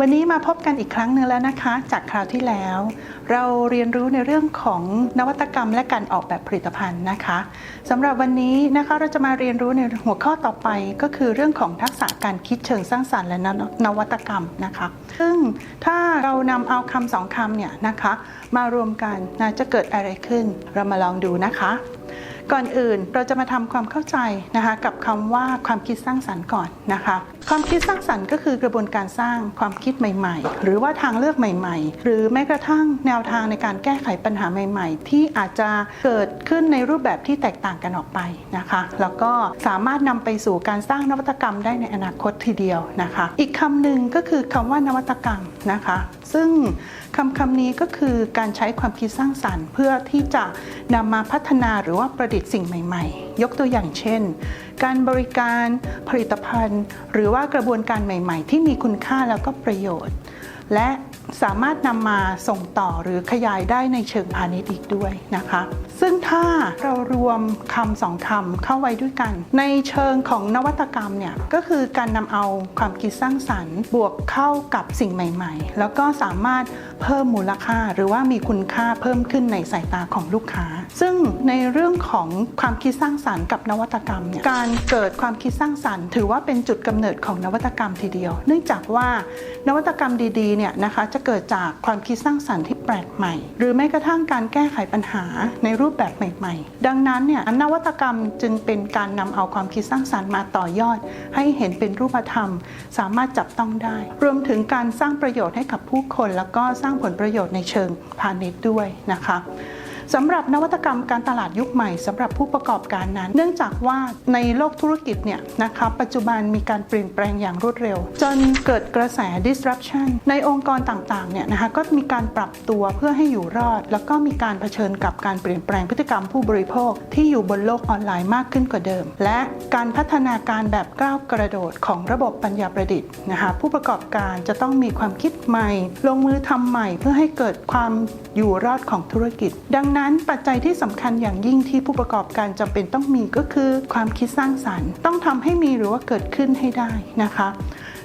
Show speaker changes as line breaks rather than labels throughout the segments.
วันนี้มาพบกันอีกครั้งหนึ่งแล้วนะคะ จากคราวที่แล้ว เราเรียนรู้ในเรื่องของนวัตกรรมและการออกแบบผลิตภัณฑ์นะคะสำหรับวันนี้นะคะเราจะมาเรียนรู้ในหัวข้อต่อไป ก็คือเรื่องของทักษะการคิดเชิงสร้างสรรค์และนนวัตกรรมนะคะซึ่งถ้าเรานำเอาคำสองคำเนี่ยนะคะ มารวมกันนะจะเกิดอะไรขึ้น เรามาลองดูนะคะ ก่อนอื่นเราจะมาทำความเข้าใจนะคะกับคำว่าความคิดสร้างสรรค์ก่อนนะคะ ความคิดสร้างสรรค์ก็คือกระบวนการสร้างความคิดใหม่ ๆ หรือว่าทางเลือกใหม่ ๆ หรือแม้กระทั่งแนวทางในการแก้ไขปัญหาใหม่ ๆ ที่อาจจะเกิดขึ้นในรูปแบบที่แตกต่างกันออกไปนะคะ แล้วก็สามารถนำไปสู่การสร้างนวัตกรรมได้ในอนาคตทีเดียวนะคะ อีกคำหนึ่งก็คือคำว่านวัตกรรมนะคะ ซึ่งคำคำนี้ก็คือการใช้ความคิดสร้างสรรค์ เพื่อที่จะนำมาพัฒนาหรือว่าประดิษฐ์สิ่งใหม่ๆ ยกตัวอย่างเช่น การบริการผลิตภัณฑ์ หรือว่ากระบวนการใหม่ ๆ ที่มีคุณค่าแล้วก็ประโยชน์ และสามารถนำมาส่งต่อหรือขยายได้ในเชิงพาณิชย์อีกด้วยนะคะ ซึ่งถ้าเรารวมคำสองคำเข้าไว้ด้วยกัน ในเชิงของนวัตกรรมเนี่ยก็คือการนำเอาความคิดสร้างสรรค์ บวกเข้ากับสิ่งใหม่ ๆ แล้วก็สามารถเพิ่มมูลค่า หรือว่ามีคุณค่าเพิ่มขึ้นในสายตาของลูกค้า ซึ่งในเรื่องของความคิดสร้างสรรค์กับนวัตกรรมเนี่ยการเกิดความคิดสร้างสรรค์ ถือว่าเป็นจุดกำเนิดของนวัตกรรมทีเดียว เนื่องจากว่านวัตกรรมดีๆเนี่ยนะคะจะเกิดจากความคิดสร้างสรรค์ที่แปลกใหม่ หรือแม้กระทั่งการแก้ไขปัญหาในรููปแบบใหม่ ๆ ดังนั้นเนี่ยนวัตกรรมจึงเป็นการนำเอาความคิดสร้างสรรค์มาต่อยอด ให้เห็นเป็นรูปธรรม สามารถจับต้องได้ รวมถึงการสร้างประโยชน์ให้กับผู้คน แล้วก็สร้างผลประโยชน์ในเชิงพาณิชย์ด้วยนะคะ สำหรับนวัตกรรมการตลาดยุคใหม่สำหรับผู้ประกอบการนั้น เนื่องจากว่าในโลกธุรกิจเนี่ยนะคะปัจจุบันมีการเปลี่ยนแปลงอย่างรวดเร็ว จนเกิดกระแส disruption ในองค์กรต่างๆเนี่ยนะคะก็มีการปรับตัวเพื่อให้อยู่รอด แล้วก็มีการเผชิญกับการเปลี่ยนแปลงพฤติกรรมผู้บริโภค ที่อยู่บนโลกออนไลน์มากขึ้นกว่าเดิม และการพัฒนาการแบบก้าวกระโดดของระบบปัญญาประดิษฐ์นะคะผู้ประกอบการจะต้องมีความคิดใหม่ ลงมือทำใหม่เพื่อให้เกิดความอยู่รอดของธุรกิจ ดังนั้นปัจจัยที่สำคัญอย่างยิ่งที่ผู้ประกอบการจำเป็นต้องมีก็คือ ความคิดสร้างสรรค์ ต้องทำให้มีหรือว่าเกิดขึ้นให้ได้นะคะ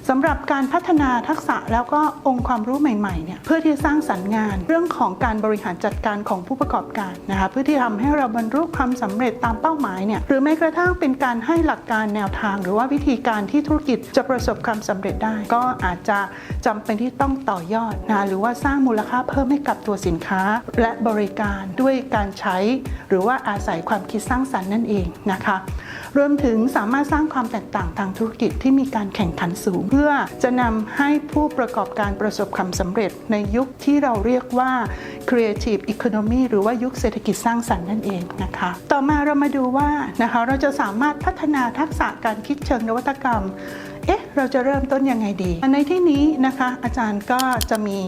สำหรับการพัฒนาทักษะแล้วก็องค์ความรู้ใหม่ๆเนี่ยเพื่อที่จะสร้างสรรค์งาน เรื่องของการบริหารจัดการของผู้ประกอบการนะคะเพื่อที่ทำให้เราบรรลุความสำเร็จตามเป้าหมายเนี่ยหรือแม้กระทั่งเป็นการให้หลักการแนวทาง หรือว่าวิธีการที่ธุรกิจจะประสบความสำเร็จได้ ก็อาจจะจำเป็นที่ต้องต่อยอดนะหรือว่าสร้างมูลค่าเพิ่มให้กับตัวสินค้า และบริการด้วยการใช้ หรือว่าอาศัยความคิดสร้างสรรค์นั่นเองนะคะ รวมถึงสามารถสร้างความแตกต่างทางธุรกิจที่มีการแข่งขันสูง เพื่อจะนำให้ผู้ประกอบการประสบความสำเร็จในยุคที่เราเรียกว่า creative economy หรือว่ายุคเศรษฐกิจสร้างสรรค์นั่นเองนะคะ ต่อมาเรามาดูว่านะคะเราจะสามารถพัฒนาทักษะการคิดเชิงนวัตกรรม เอ๊ะ เราจะเริ่มต้นยังไงดี ในที่นี้นะคะ อาจารย์ก็จะมี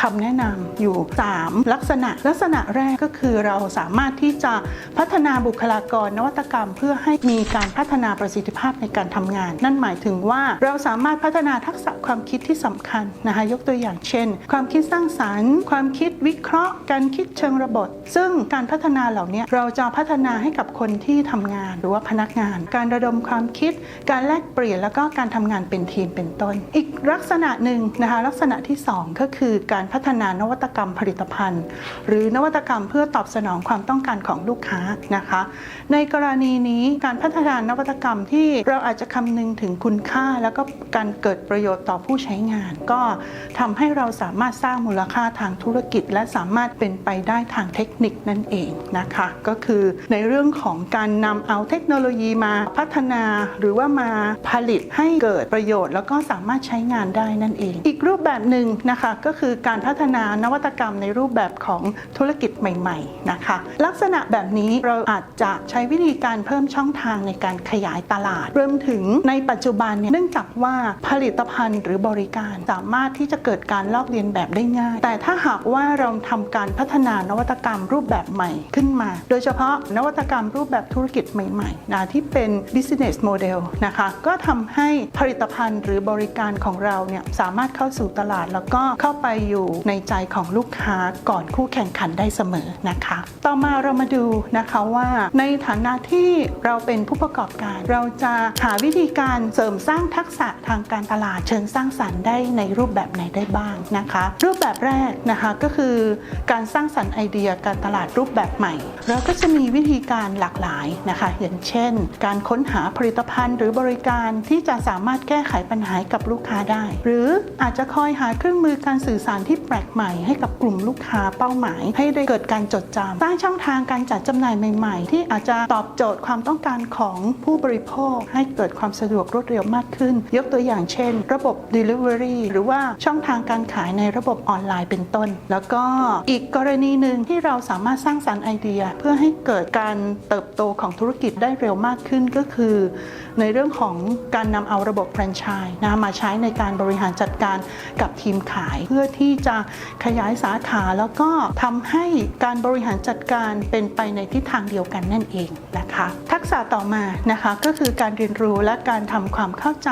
คำแนะนำอยู่ 3 ลักษณะ ลักษณะแรกก็คือเราสามารถที่จะพัฒนาบุคลากรนวัตกรรม เพื่อให้มีการพัฒนาประสิทธิภาพในการทำงาน นั่นหมายถึงว่าเราสามารถพัฒนาทักษะความคิดที่สำคัญนะคะ ยกตัวอย่างเช่น ความคิดสร้างสรรค์ ความคิดวิเคราะห์ การคิดเชิงระบบ ซึ่งการพัฒนาเหล่านี้เราจะพัฒนาให้กับคนที่ทำงาน หรือว่าพนักงาน การระดมความคิด การแลกเปลี่ยนแล้วก็การทำงานเป็นทีมเป็นต้น อีกลักษณะหนึ่งนะคะลักษณะที่ 2 ก็คือการพัฒนานวัตกรรมผลิตภัณฑ์ หรือนวัตกรรมเพื่อตอบสนองความต้องการของลูกค้านะคะ ในกรณีนี้การพัฒนานวัตกรรมที่เราอาจจะคำนึงถึงคุณค่า แล้วก็การเกิดประโยชน์ต่อผู้ใช้งาน ก็ทำให้เราสามารถสร้างมูลค่าทางธุรกิจ และสามารถเป็นไปได้ทางเทคนิคนั่นเองนะคะ ก็คือในเรื่องของการนำเอาเทคโนโลยีมาพัฒนาหรือว่ามาผลิตให้เกิดประโยชน์ แล้วก็สามารถใช้งานได้นั่นเอง อีกรูปแบบหนึ่งนะคะก็คือการพัฒนานวัตกรรมในรูปแบบของธุรกิจใหม่ๆนะคะลักษณะแบบนี้เราอาจจะใช้วิธีการเพิ่มช่องทางในการขยายตลาดรวมถึงในปัจจุบันเนี่ยเนื่องจากว่าผลิตภัณฑ์หรือบริการสามารถที่จะเกิดการลอกเลียนแบบได้ง่าย แต่ถ้าหากว่าเราทำการพัฒนานวัตกรรมรูปแบบใหม่ขึ้นมา โดยเฉพาะนวัตกรรมรูปแบบธุรกิจใหม่ๆนะที่เป็น business model นะคะก็ทำให้ผลิตภัณฑ์หรือบริการของเราเนี่ยสามารถเข้าสู่ตลาด แล้วก็เข้าไปอยู่ในใจของลูกค้าก่อนคู่แข่งขันได้เสมอนะคะ ต่อมาเรามาดูนะคะว่า ในฐานะที่เราเป็นผู้ประกอบการ เราจะหาวิธีการเสริมสร้างทักษะทางการตลาดเชิงสร้างสรรค์ได้ในรูปแบบไหนได้บ้างนะคะ รูปแบบแรกนะคะก็คือการสร้างสรรค์ไอเดียการตลาดรูปแบบใหม่ เราก็จะมีวิธีการหลากหลายนะคะ อย่างเช่น การค้นหาผลิตภัณฑ์หรือบริการที่จะสามารถแก้ไขปัญหากับลูกค้าได้ หรืออาจจะคอยหาเครื่องมือการสื่อสารที่แปลกใหม่ให้กับกลุ่มลูกค้าเป้าหมาย ให้ได้เกิดการจดจำสร้างช่องทางการจัดจำหน่ายใหม่ ๆ ที่อาจจะตอบโจทย์ความต้องการของผู้บริโภค ให้เกิดความสะดวกรวดเร็วมากขึ้น ยกตัวอย่างเช่น ระบบ Delivery หรือว่าช่องทางการขายในระบบออนไลน์เป็นต้น แล้วก็อีกกรณีหนึ่งที่เราสามารถสร้างสรรค์ไอเดีย เพื่อให้เกิดการเติบโตของธุรกิจได้เร็วมากขึ้นก็คือ ในเรื่องของการนำเอาระบบแฟรนไชส์นะมาใช้ในการบริหารจัดการกับทีมขาย เพื่อที่จะขยายสาขาแล้วก็ทำให้การบริหารจัดการเป็นไปในทิศทางเดียวกันนั่นเองนะคะ ทักษะต่อมานะคะก็คือการเรียนรู้และการทำความเข้าใจ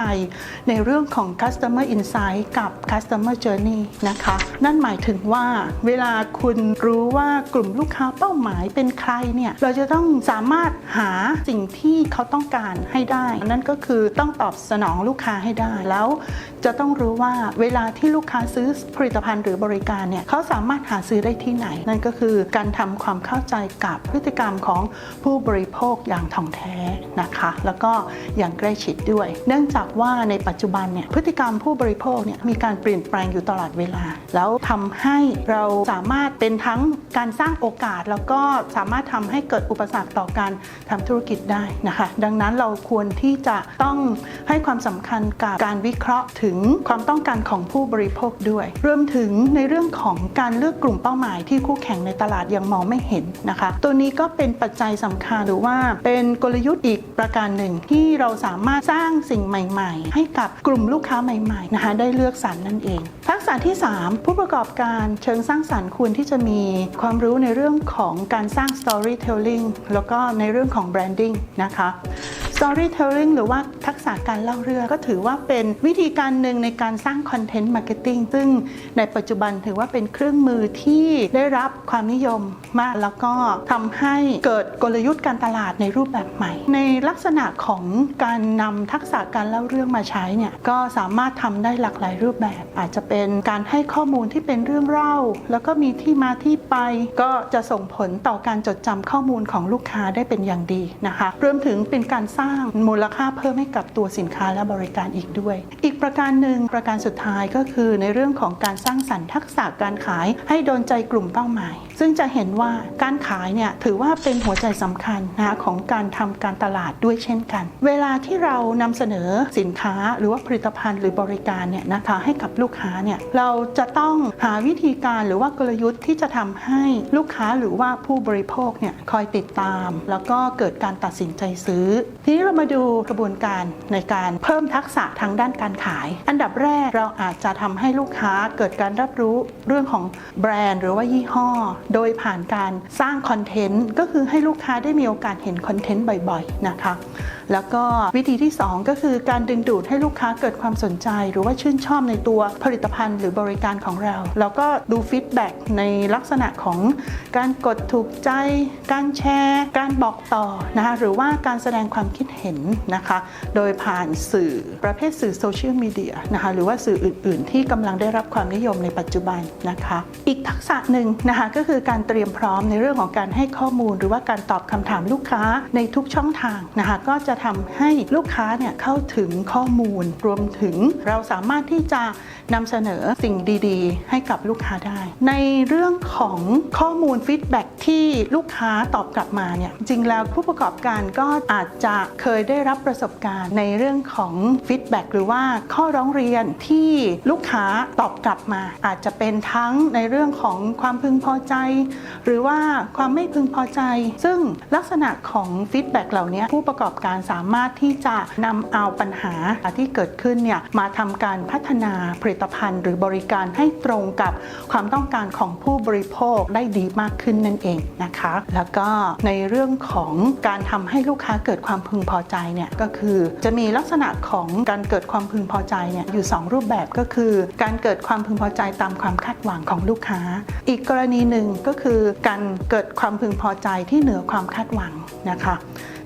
ในเรื่องของ customer insight กับ customer journey นะคะ นั่นหมายถึงว่าเวลาคุณรู้ว่ากลุ่มลูกค้าเป้าหมายเป็นใครเนี่ยเราจะต้องสามารถหาสิ่งที่เขาต้องการให้ได้ นั่นก็คือต้องตอบสนองลูกค้าให้ได้ แล้วจะต้องรู้ว่าเวลาที่ลูกค้าซื้อผลิตภัณฑ์หรือบริการเนี่ยเขาสามารถหาซื้อได้ที่ไหน นั่นก็คือการทำความเข้าใจกับพฤติกรรมของผู้บริโภคอย่างถ่องแท้นะคะ แล้วก็อย่างใกล้ชิดด้วย เนื่องจากว่าในปัจจุบันเนี่ยพฤติกรรมผู้บริโภคเนี่ยมีการเปลี่ยนแปลงอยู่ตลอดเวลา แล้วทำให้เราสามารถเป็นทั้งการสร้างโอกาส แล้วก็สามารถทำให้เกิดอุปสรรคต่อการทำธุรกิจได้นะคะ ดังนั้นเราควรที่จะต้องให้ความสำคัญกับการวิเคราะห์ถึงความต้องการของผู้บริโภคด้วย รวมถึงในเรื่องของการเลือกกลุ่มเป้าหมายที่คู่แข่งในตลาดยังมองไม่เห็นนะคะ ตัวนี้ก็เป็นปัจจัยสำคัญหรือว่าเป็นกลยุทธ์อีกประการหนึ่งที่เราสามารถสร้างสิ่งใหม่ ๆ ให้กับกลุ่มลูกค้าใหม่ๆนะคะได้เลือกสรรนั่นเอง ทักษะที่ 3 ผู้ประกอบการเชิงสร้างสรรค์ควรที่จะมีความรู้ในเรื่องของการสร้าง storytelling แล้วก็ในเรื่องของ branding นะคะ storytelling หรือว่าทักษะการเล่าเรื่องก็ถือว่าเป็นวิธีการหนึ่งในการสร้าง content marketing ซึ่งในปัจจุบันถือว่าเป็นเครื่องมือที่ได้รับความนิยมมากแล้วก็ทำให้เกิดกลยุทธ์การตลาดในรูปแบบใหม่ ในลักษณะของการนำทักษะการเล่าเรื่องมาใช้เนี่ยก็สามารถทำได้หลากหลายรูปแบบ อาจจะเป็นการให้ข้อมูลที่เป็นเรื่องเล่า แล้วก็มีที่มาที่ไป ก็จะส่งผลต่อการจดจำข้อมูลของลูกค้าได้เป็นอย่างดีนะคะรวมถึงเป็นการสร้างมูลค่าเพิ่มให้กับตัวสินค้าและบริการอีกด้วยอีก ประการหนึ่งประการสุดท้ายก็คือในเรื่องของการสร้างสรรค์ทักษะการขายให้โดนใจกลุ่มเป้าหมาย ซึ่งจะเห็นว่าการขายเนี่ยถือว่าเป็นหัวใจสำคัญนะของการทำการตลาดด้วยเช่นกัน เวลาที่เรานำเสนอสินค้าหรือว่าผลิตภัณฑ์หรือบริการเนี่ยนะคะให้กับลูกค้าเนี่ยเราจะต้องหาวิธีการหรือว่ากลยุทธ์ที่จะทำให้ลูกค้าหรือว่าผู้บริโภคเนี่ยคอยติดตาม แล้วก็เกิดการตัดสินใจซื้อ ทีนี้เรามาดูกระบวนการในการเพิ่มทักษะทางด้านการขายอันดับแรกเราอาจจะทำให้ลูกค้าเกิดการรับรู้เรื่องของแบรนด์หรือว่ายี่ห้อ โดยผ่านการสร้างคอนเทนต์ก็คือให้ลูกค้าได้มีโอกาสเห็นคอนเทนต์บ่อยๆนะคะแล้วก็วิธีที่ 2 ก็คือการดึงดูดให้ลูกค้าเกิดความสนใจ หรือว่าชื่นชอบในตัวผลิตภัณฑ์หรือบริการของเรา แล้วก็ดูฟีดแบ็กในลักษณะของการกดถูกใจ การแชร์ การบอกต่อนะคะหรือว่าการแสดงความคิดเห็นนะคะ โดยผ่านสื่อประเภทสื่อโซเชียลมีเดียนะคะหรือว่าสื่ออื่น ๆ ที่กำลังได้รับความนิยมในปัจจุบันนะคะ อีกทักษะหนึ่งนะคะก็คือการเตรียมพร้อมในเรื่องของการให้ข้อมูล หรือว่าการตอบคำถามลูกค้าในทุกช่องทางนะคะก็จะะทำให้ลูกค้าเนี่ยเข้าถึงข้อมูล รวมถึงเราสามารถที่จะนำเสนอสิ่งดีๆ ให้กับลูกค้าได้ ในเรื่องของข้อมูลฟีดแบ็กที่ลูกค้าตอบกลับมาเนี่ยจริงแล้วผู้ประกอบการก็อาจจะเคยได้รับประสบการณ์ในเรื่องของฟีดแบ็กหรือว่าข้อร้องเรียนที่ลูกค้าตอบกลับมา อาจจะเป็นทั้งในเรื่องของความพึงพอใจ หรือว่าความไม่พึงพอใจ ซึ่งลักษณะของฟีดแบ็กเหล่านี้ผู้ประกอบการสามารถที่จะนำเอาปัญหาที่เกิดขึ้นเนี่ยมาทำการพัฒนาผลิตภัณฑ์ หรือบริการให้ตรงกับความต้องการของผู้บริโภคได้ดีมากขึ้นนั่นเองนะคะ แล้วก็ในเรื่องของการทำให้ลูกค้าเกิดความพึงพอใจเนี่ยก็คือจะมีลักษณะของการเกิดความพึงพอใจเนี่ยอยู่ 2 รูปแบบก็คือ การเกิดความพึงพอใจตามความคาดหวังของลูกค้า อีกกรณีหนึ่งก็คือการเกิดความพึงพอใจที่เหนือความคาดหวังนะคะ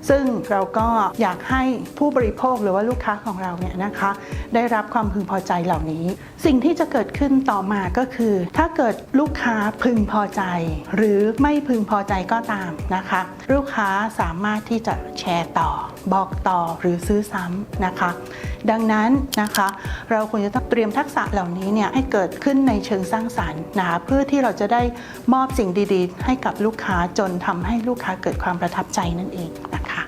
ซึ่งเราก็อยากให้ผู้บริโภคหรือว่าลูกค้าของเราเนี่ยนะคะ ได้รับความพึงพอใจเหล่านี้ สิ่งที่จะเกิดขึ้นต่อมาก็คือ ถ้าเกิดลูกค้าพึงพอใจ หรือไม่พึงพอใจก็ตามนะคะ ลูกค้าสามารถที่จะแชร์ต่อ บอกต่อหรือซื้อซ้ำนะคะ ดังนั้นนะคะ เราควรจะต้องเตรียมทักษะเหล่านี้เนี่ยให้เกิดขึ้นในเชิงสร้างสรรค์นะคะเพื่อที่เราจะได้มอบสิ่งดีๆ ให้กับลูกค้าจนทำให้ลูกค้าเกิดความประทับใจนั่นเองนะคะ